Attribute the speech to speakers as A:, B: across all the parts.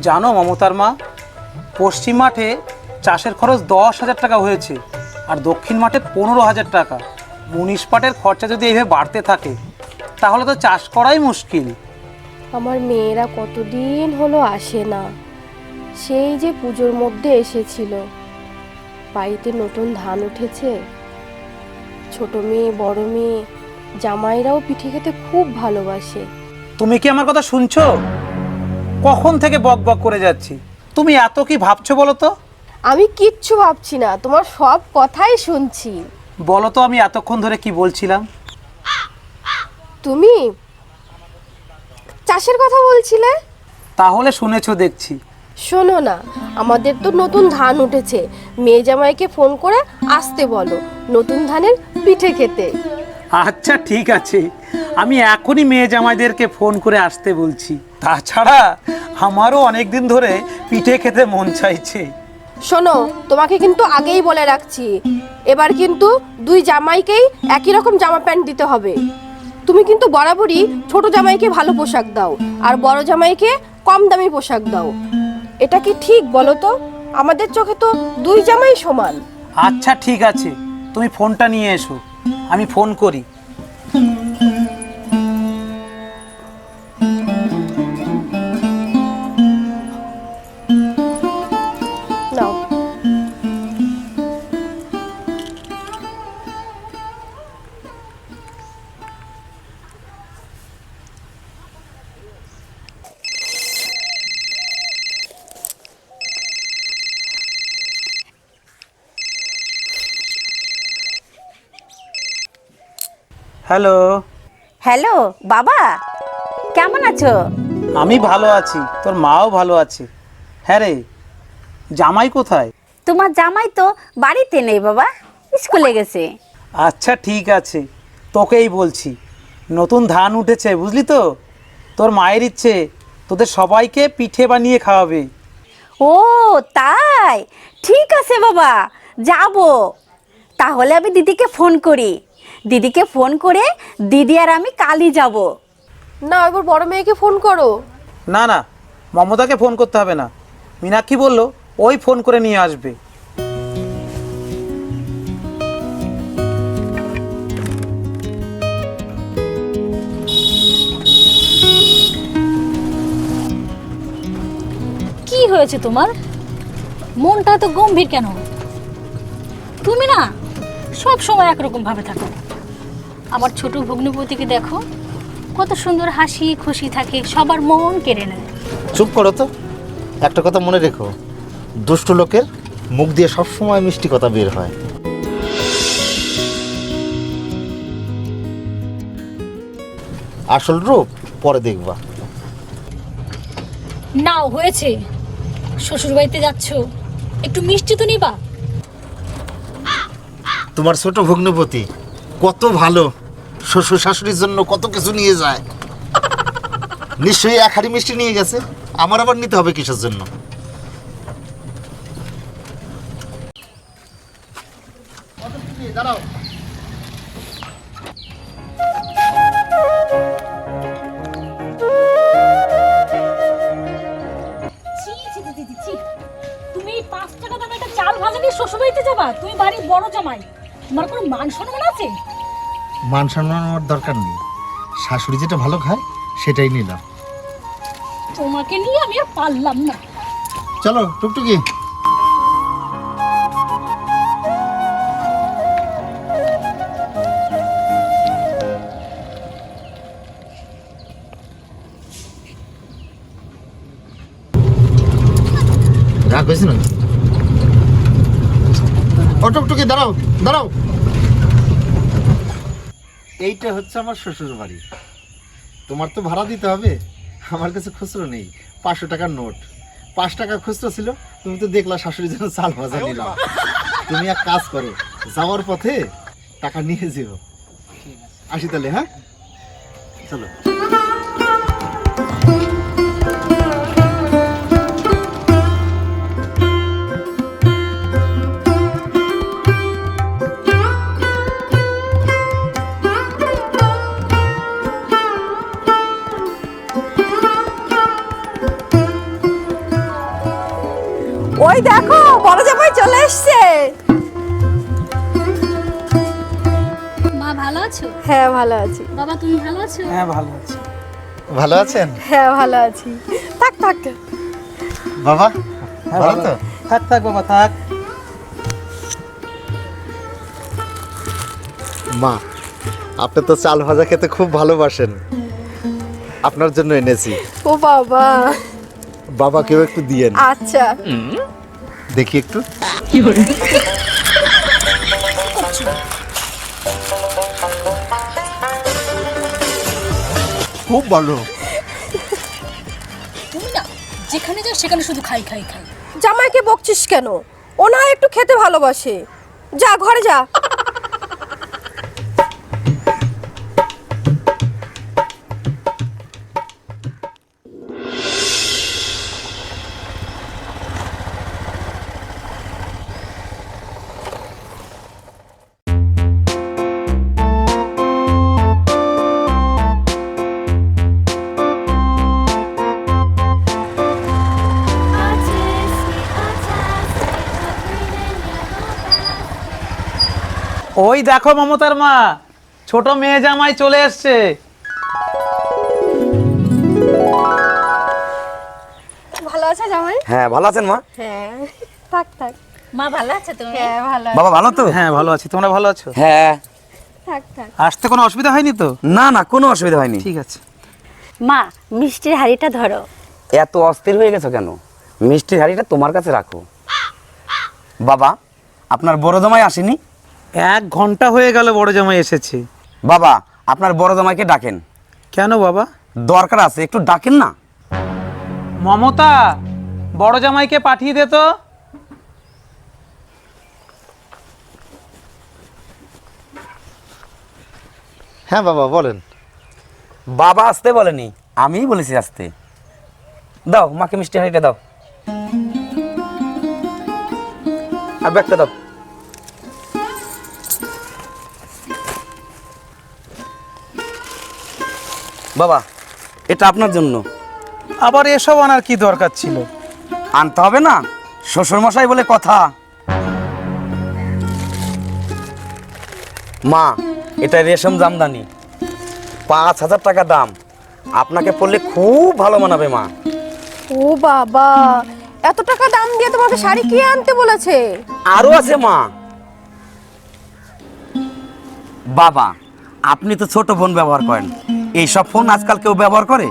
A: জানো মমতার মা পশ্চিম মাঠে চাষের খরচ দশ হাজার টাকা হয়েছে আর দক্ষিণ মাঠে পনেরো হাজার টাকা। মুনিশ পাটের খরচা যদি এইভাবে বাড়তে থাকে তাহলে তো চাষ করাই মুশকিল।
B: আমার মেয়েরা কতদিন হলো আসে না। সেই যে পুজোর মধ্যে এসেছিল। বাড়িতে নতুন ধান উঠেছে। ছোট মেয়ে বড় মেয়ে জামাইরাও পিঠে খেতে খুব ভালোবাসে।
A: তুমি কি আমার কথা শুনছো? কখন থেকে বক বক করে যাচ্ছি? তুমি এত কি ভাবছ বলো তো?
B: আমি কিচ্ছু ভাবছি না তোমার সব কথাই শুনছি।
A: বলো তো আমি এতক্ষণ ধরে কি বলছিলাম?
B: তুমি চাষের কথা বলছিলে?
A: তাহলে শুনেছো দেখছি।
B: শোনো না আমাদের তো নতুন ধান উঠেছে। মেয়ে জামাইকে ফোন করে আসতে বলো নতুন ধানের পিঠে খেতে।
A: আচ্ছা ঠিক আছে। আমি এখনই মেয়ে জামাইদেরকে ফোন করে আসতে বলছি। তাছাড়া আমারও অনেক দিন ধরে পিঠে খেতে মন চাইছে।
B: শোনো তোমাকে কিন্তু আগেই বলে রাখছি। এবার কিন্তু দুই জামাইকেই একই রকম জামা প্যান্ট দিতে হবে। তুমি কিন্তু বরাবরই ছোট জামাইকে ভালো পোশাক দাও আর বড় জামাইকে কম দামি পোশাক দাও। এটা কি ঠিক বলো তো? আমাদের চোখে তো দুই জামাই সমান।
A: আচ্ছা ঠিক আছে। তুমি ফোনটা নিয়ে এসো। আমি ফোন করি। হ্যালো।
C: হ্যালো বাবা কেমন আছো?
A: আমি ভালো আছি তোর মাও ভালো আছে। হ্যাঁ রে জামাই কোথায়?
C: তোমার জামাই তো বাড়িতে নেই বাবা স্কুলে গেছে।
A: আচ্ছা ঠিক আছে তোকেই বলছি। নতুন ধান উঠেছে বুঝলি তো? তোর মায়ের ইচ্ছে তোদের সবাইকে পিঠে বানিয়ে খাওয়াবে।
C: ও তাই? ঠিক আছে বাবা যাব। তাহলে আমি দিদিকে ফোন করি। দিদিকে ফোন করে দিদি আর আমি কালই যাব।
B: না এবার বড় মেয়েকে ফোন করো।
A: না না মমতাকে ফোন করতে হবে না। মীনাক্ষী বলল ওই ফোন করে নিয়ে আসবে।
D: কি হয়েছে তোমার? মনটা তো গম্ভীর কেন? তুমি না সব সময় একরকম ভাবে থাকো। আমার ছোট ভগ্নপতিকে দেখো কত সুন্দর হাসি খুশি থাকে সবার মন কেড়ে নেয়।
E: চুপ করো তো। একটা কথা মনে রেখো দুষ্ট লোকের মুখ দিয়ে সবসময় মিষ্টি কথা বের হয়। আসল রূপ পরে দেখবা।
D: নাও হয়েছে। শ্বশুর বাড়িতে যাচ্ছ একটু মিষ্টি তো নিবা।
E: তোমার ছোট ভগ্নপতি কত ভালো। শ্বশুর শাশুড়ির জন্য কত কিছু নিয়ে যায়। নিশ্চয়ই এক হাড়ি মিষ্টি নিয়ে গেছে। আমার আবার নিতে হবে কিসের জন্য।
D: তুমি পাঁচ তুমি বাড়ির বড় জামাই। তোমার কোনো মান সম্মান আছে?
E: মান সম্মান আমার দরকার নেই। শাশুড়ি যেটা ভালো খায় সেটাই নিলাম।
D: তোমাকে নিয়ে আমি আর পারলাম না।
E: চলো টুকটুকি। রাগ হয়েছে না ও টুকটুকি দাঁড়াও দাঁড়াও। এইটা হচ্ছে আমার শ্বশুর বাড়ি তোমার তো ভাড়া দিতে হবে। আমার কাছে খুচরো নেই। পাঁচশো টাকার নোট। পাঁচ টাকা খুচরো ছিল তুমি তো দেখলা শাশুড়ির জন্য চাল ভাজা নিলাম। তুমি এক কাজ করো যাওয়ার পথে টাকা নিয়ে যেও। আসি তাহলে হ্যাঁ? চলো।
D: ভালো আছো?
B: হ্যাঁ ভালো আছি।
D: বাবা তুমি ভালো আছো?
A: হ্যাঁ ভালো আছি।
E: ভালো আছেন?
B: হ্যাঁ ভালো আছি। থাক থাক।
E: বাবা
A: হ্যাঁ
E: ভালো তো?
A: থাক থাক বাবা থাক।
E: মা আপনি তো চাল ভাজা খেতে খুব ভালোবাসেন। আপনার জন্য এনেছি।
B: ও বাবা।
E: বাবাকেও একটু দিয়েন।
B: আচ্ছা।
E: দেখি একটু। খুব ভালো।
D: তুমি না যেখানে যাও সেখানে শুধু খাই খাই খাই।
B: জামাইকে বকছিস কেন? ও না একটু খেতে ভালোবাসে। যা ঘরে যা।
A: ওই দেখো মমতার মা ছোট মেয়ে জামাই চলে এসছে।
B: ভালো আছে জামাই?
F: হ্যাঁ ভালো আছেন মা?
B: হ্যাঁ থাক থাক।
D: মা ভালো আছে তুমি?
B: হ্যাঁ ভালো
F: বাবা ভালো তো?
A: হ্যাঁ ভালো আছি। তোমরা ভালো আছো?
F: হ্যাঁ।
B: থাক থাক।
A: আসতে কোনো অসুবিধা হয়নি তো?
F: না না কোনো অসুবিধা হয়নি।
A: ঠিক আছে।
C: মা মিষ্টির হাড়িটা ধরো।
F: এত অস্থির হয়ে গেছো কেন? মিষ্টির হাড়িটা তোমার কাছে রাখো। বাবা আপনার বড় জামাই আসেনি?
A: এক ঘণ্টা হয়ে গেল বড় জামাই এসেছে।
F: বাবা আপনার বড় জামাইকে ডাকেন।
A: কেন বাবা?
F: দরকার আছে একটু ডাকেন না।
A: মমতা বড় জামাইকে পাঠিয়ে দে তো।
E: হ্যাঁ বাবা বলেন।
F: বাবা আসতে বলেনি আমিই বলেছি আসতে। দাও মাকে মিষ্টি হাড়িটা দাও। আর ব্যাগটা দাও। বাবা এটা আপনার জন্য।
A: আবার এসব আনার কি দরকার ছিল?
F: আনতে হবে না শ্বশুর মশাই বলে কথা। মা এটা রেশম জামদানি পাঁচ হাজার টাকা দাম। আপনাকে পড়লে খুব ভালো মানাবে মা।
B: ও বাবা এত টাকা দাম দিয়ে তোমাকে শাড়ি কে আনতে বলেছে?
F: আরও আছে মা। বাবা আপনি তো ছোট ফোন ব্যবহার করেন। এই সব ফোন আজকাল কেউ ব্যবহার করে?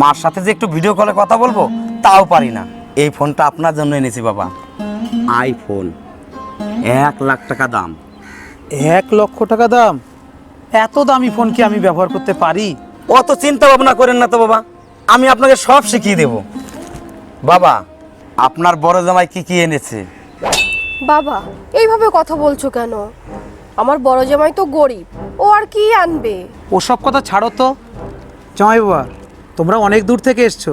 F: মার সাথে যে একটু ভিডিও কলে কথা বলব তাও পারি না। এই ফোনটা আপনার জন্য এনেছি বাবা। আইফোন এক লাখ টাকা দাম।
A: এক লক্ষ টাকা দাম? এত দামি ফোন কি আমি ব্যবহার করতে পারি?
F: অত চিন্তা ভাবনা করেন না তো বাবা। আমি আপনাকে সব শিখিয়ে দেব। বাবা আপনার বড় জামাই কি কি এনেছে?
B: বাবা এইভাবে কথা বলছো কেন? আমার বড় জামাই তো গরিব, ও আর কি আনবে?
A: ওসব কথা ছাড়ো তো। জামাই বাবা তোমরা অনেক দূর থেকে এসছো।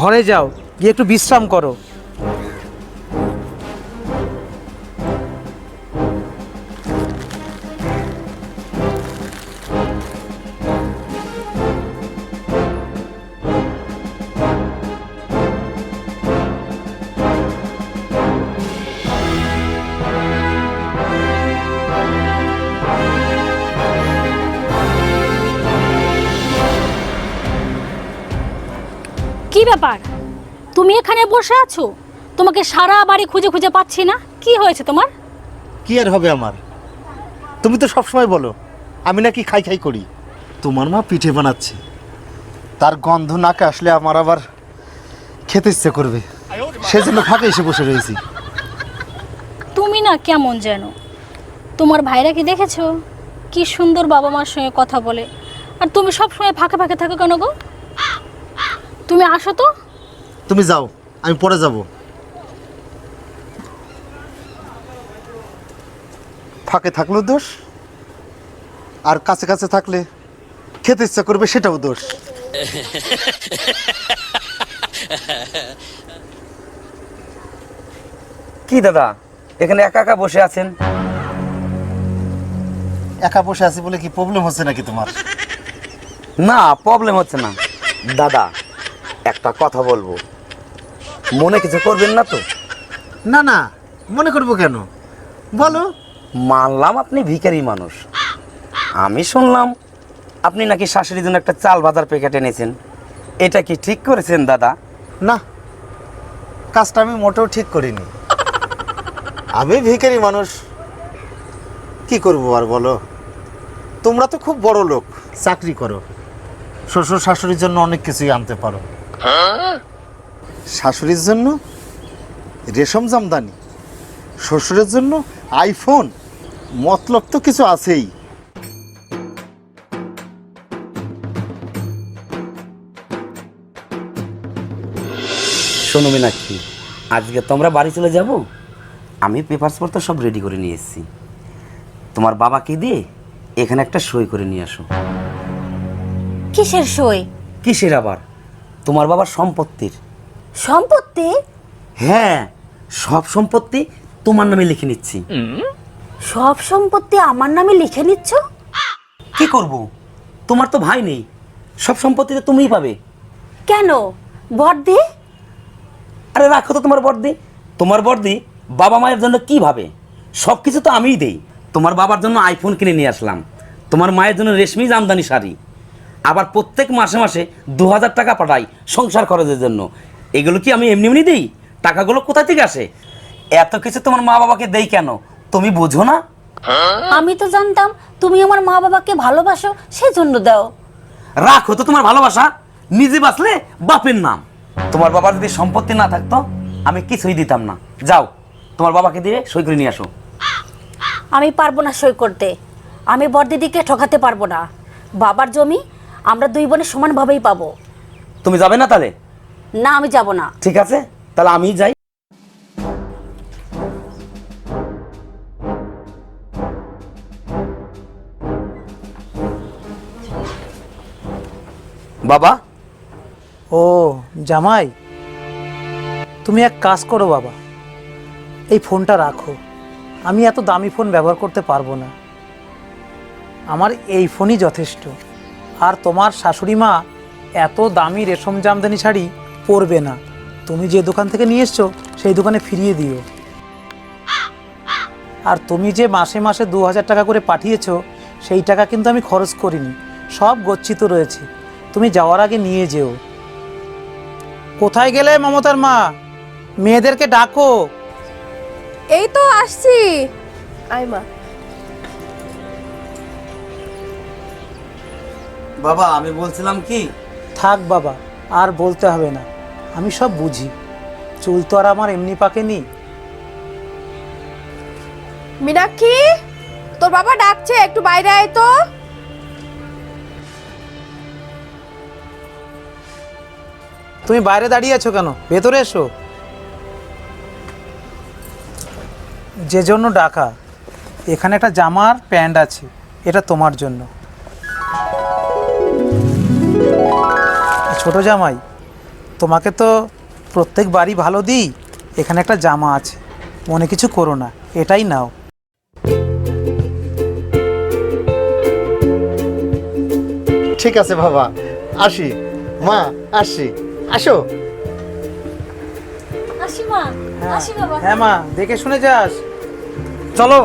A: ঘরে যাও, গিয়ে একটু বিশ্রাম করো।
D: ব্যাপার? তুমি এখানে বসে আছো? তোমাকে সারা বাড়ি খুঁজে খুঁজে পাচ্ছি না। কি হয়েছে তোমার?
E: কি আর হবে আমার? তুমি তো সবসময় বলো আমি নাকি খাই খাই করি। তোমার মা পিঠে বানাচ্ছে। তার গন্ধ নাকে আসলে আমার আবার খেতে ইচ্ছে করবে। সেজন্য ফাঁকে এসে বসে রয়েছি।
D: তুমি না কেমন যেন? তোমার ভাইরা কি দেখেছ? কি সুন্দর বাবা মার সঙ্গে কথা বলে। আর তুমি সব সময় ফাঁকে ফাঁকে থাকো কেন গো? তুমি আসো তো।
E: তুমি যাও আমি পরে যাব। ফাঁকে থাকলেও দোষ আর কাছে কাছে থাকলে খেতে ইচ্ছা করবে সেটাও দোষ।
F: কি দাদা এখানে একা একা বসে আছেন?
E: একা বসে আছি বলে কি প্রবলেম হচ্ছে নাকি তোমার?
F: না প্রবলেম হচ্ছে না। দাদা একটা কথা বলব। মনে কিছু করবেন না তো?
E: না না মনে করব কেন? বলো।
F: মানলাম আপনি ভিখারি মানুষ। আমি শুনলাম আপনি নাকি শাশুড়ির জন্য একটা চাল বাজার প্যাকেট এনেছেন। এটা কি ঠিক করেছেন দাদা?
E: না কাজটা আমি মোটেও ঠিক করিনি। আমি ভিখারি মানুষ। কি করব আর বলো? তোমরা তো খুব বড় লোক। চাকরি করো। শ্বশুর শাশুড়ির জন্য অনেক কিছুই আনতে পারো। শাশুড়ির জন্য রেশম জামদানি শ্বশুরের জন্য আইফোন মতলব তো কিছু আছেই।
F: শোনো মীনাক্ষী আজকে তো আমরা বাড়ি চলে যাব? আমি পেপারস পত্র সব রেডি করে নিয়ে এসেছি। তোমার বাবাকে দিয়ে এখানে একটা সই করে নিয়ে আসো।
C: কিসের সই?
F: কিসের আবার? তোমার বাবার সম্পত্তির।
C: সম্পত্তি?
F: হ্যাঁ সব সম্পত্তি তোমার নামে লিখে নিচ্ছি।
C: সব সম্পত্তি আমার নামে লিখে নিচ্ছ?
F: কি করব? তোমার তো ভাই নেই। সব সম্পত্তি তো তুমিই পাবে।
C: কেন? বর্দি
F: আরে রাখো তো তোমার বর্দি তোমার বর্দি বাবা মায়ের জন্য কি ভাবে? সব কিছু তো আমিই দেই। তোমার বাবার জন্য আইফোন কিনে নিয়ে আসলাম। তোমার মায়ের জন্য রেশমি জামদানি শাড়ি। আবার প্রত্যেক মাসে মাসে দু হাজার টাকা পাঠাই সংসার খরচের জন্য। এগুলো কি আমি এমনি এমনি দিই? টাকাগুলো কোথা থেকে আসে? এত কিছু তোমার মা বাবাকে দেই কেন? তুমি বোঝো না?
C: আমি তো জানতাম তুমি আমার মা বাবাকে ভালোবাসো সেজন্য দাও।
F: রাখো তো তোমার ভালোবাসা। নিজে বাঁচলে বাপের নাম। তোমার বাবার যদি সম্পত্তি না থাকতো আমি কিছুই দিতাম না। যাও তোমার বাবাকে দিয়ে সই করে নিয়ে আসো।
C: আমি পারব না সই করতে। আমি বড়দিদিকে ঠকাতে পারব না। বাবার জমি আমরা দুই বোনে সমানভাবেই পাবো।
F: তুমি যাবে না তাহলে?
C: না আমি যাব না।
F: ঠিক আছে তাহলে আমি যাই। বাবা?
A: ও জামাই। তুমি এক কাজ করো বাবা। এই ফোনটা রাখো। আমি এত দামি ফোন ব্যবহার করতে পারব না। আমার এই ফোনই যথেষ্ট। আর তোমার শাশুড়ি মা এত দামি রেশম জামদানি শাড়ি পরবে না। তুমি যে দোকান থেকে নিয়ে এসছো, সেই দোকানে ফিরিয়ে দিও। আর তুমি যে মাসে মাসে দু হাজার টাকা করে পাঠিয়েছো, সেই টাকা কিন্তু আমি খরচ করিনি। সব গচ্ছিত রয়েছে। তুমি যাওয়ার আগে নিয়ে যেও। কোথায় গেলে মমতার মা? মেয়েদেরকে ডাকো।
B: এই তো আসছি। আয় মা।
F: বাবা আমি বলছিলাম কি?
A: থাক বাবা আর বলতে হবে না। আমি সব বুঝি। চুল তো আর আমার এমনি পাকে পাকেনি।
B: মীনাক্ষী তোর বাবা ডাকছে একটু বাইরে আয় তো।
A: তুমি বাইরে দাঁড়িয়ে আছো কেন? ভেতরে এসো। যে জন্য ডাকা এখানে একটা জামার প্যান্ট আছে এটা তোমার জন্য। ছোট জামাই তোমাকে তো প্রত্যেক বাড়ি ভালো দিই এখানে একটা জামা আছে মনে কিছু করো না এটাই নাও।
E: ঠিক আছে বাবা আসি। মা আসি। আসো।
D: আসি মা আসি বাবা।
A: হ্যাঁ মা দেখে শুনে যাস।
F: চলো।